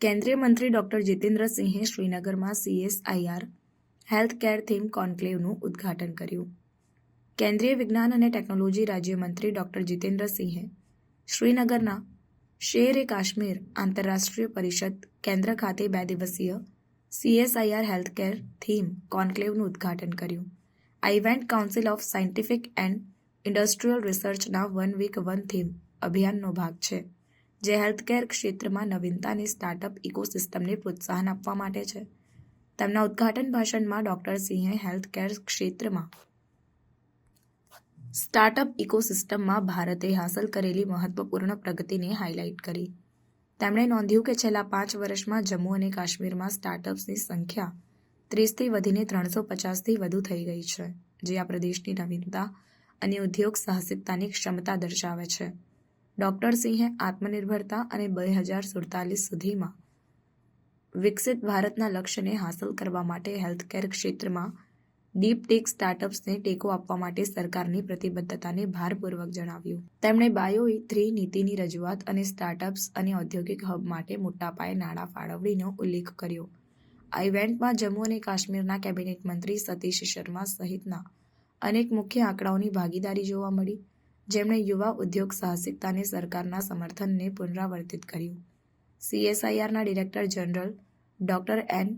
કેન્દ્રીય મંત્રી ડોક્ટર જીતેન્દ્રસિંહે શ્રીનગરમાં સીએસઆઈઆર હેલ્થ કેર થીમ કોન્ક્લેવનું ઉદ્ઘાટન કર્યું. કેન્દ્રીય વિજ્ઞાન અને ટેકનોલોજી રાજ્યમંત્રી ડોક્ટર જીતેન્દ્રસિંહે શ્રીનગરના શેર એ કાશ્મીર આંતરરાષ્ટ્રીય પરિષદ કેન્દ્ર ખાતે બે દિવસીય સીએસઆઈઆર હેલ્થ કેર થીમ કોન્ક્લેવનું ઉદ્ઘાટન કર્યું. આ event council of scientific and industrial રિસર્ચના one week one theme અભિયાનનો ભાગ છે. જે હેલ્થકેર ક્ષેત્રમાં નવીનતાની સ્ટાર્ટઅપ ઇકોસિસ્ટમને પ્રોત્સાહન આપવા માટે છે. તેમના ઉદ્ઘાટન ભાષણમાં ડોક્ટર સિંહે હેલ્થકેર ક્ષેત્રમાં સ્ટાર્ટઅપ ઇકોસિસ્ટમમાં ભારતે હાંસલ કરેલી મહત્વપૂર્ણ પ્રગતિને હાઇલાઇટ કરી. તેમણે નોંધ્યું કે છેલ્લા પાંચ વર્ષમાં જમ્મુ અને કાશ્મીરમાં સ્ટાર્ટઅપ્સની સંખ્યા ત્રીસથી વધીને ત્રણસો પચાસથી વધુ થઈ ગઈ છે, જે આ પ્રદેશની નવીનતા અને ઉદ્યોગ સાહસિકતાની ક્ષમતા દર્શાવે છે. ડોક્ટર સિંહે આત્મનિર્ભરતા અને બે હજાર સુડતાલીસ સુધીમાં વિકસિત ભારતના લક્ષ્યને હાંસલ કરવા માટે હેલ્થકેર ક્ષેત્રમાં ડીપ ટેક સ્ટાર્ટઅપ્સને ટેકો આપવા માટે સરકારની પ્રતિબદ્ધતાને ભારપૂર્વક જણાવ્યું. તેમણે બાયો થ્રી નીતિની રજૂઆત અને સ્ટાર્ટઅપ્સ અને ઔદ્યોગિક હબ માટે મોટા પાયે નાણાં ફાળવણીનો ઉલ્લેખ કર્યો. આ ઇવેન્ટમાં જમ્મુ અને કાશ્મીરના કેબિનેટ મંત્રી સતીશ શર્મા સહિતના અનેક મુખ્ય આંકડાઓની ભાગીદારી જોવા મળી. જેમણે યુવા ઉદ્યોગ સાહસિકતાને સરકારના સમર્થનને પુનરાવર્તિત કર્યું. સીએસઆઈઆરના ડિરેક્ટર જનરલ ડોક્ટર એન.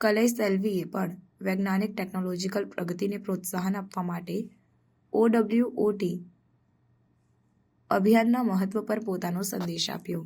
કલૈસેલ્વીએ પણ વૈજ્ઞાનિક ટેકનોલોજીકલ પ્રગતિને પ્રોત્સાહન આપવા માટે ઓડબ્લ્યુઓટી અભિયાનના મહત્વ પર પોતાનો સંદેશ આપ્યો.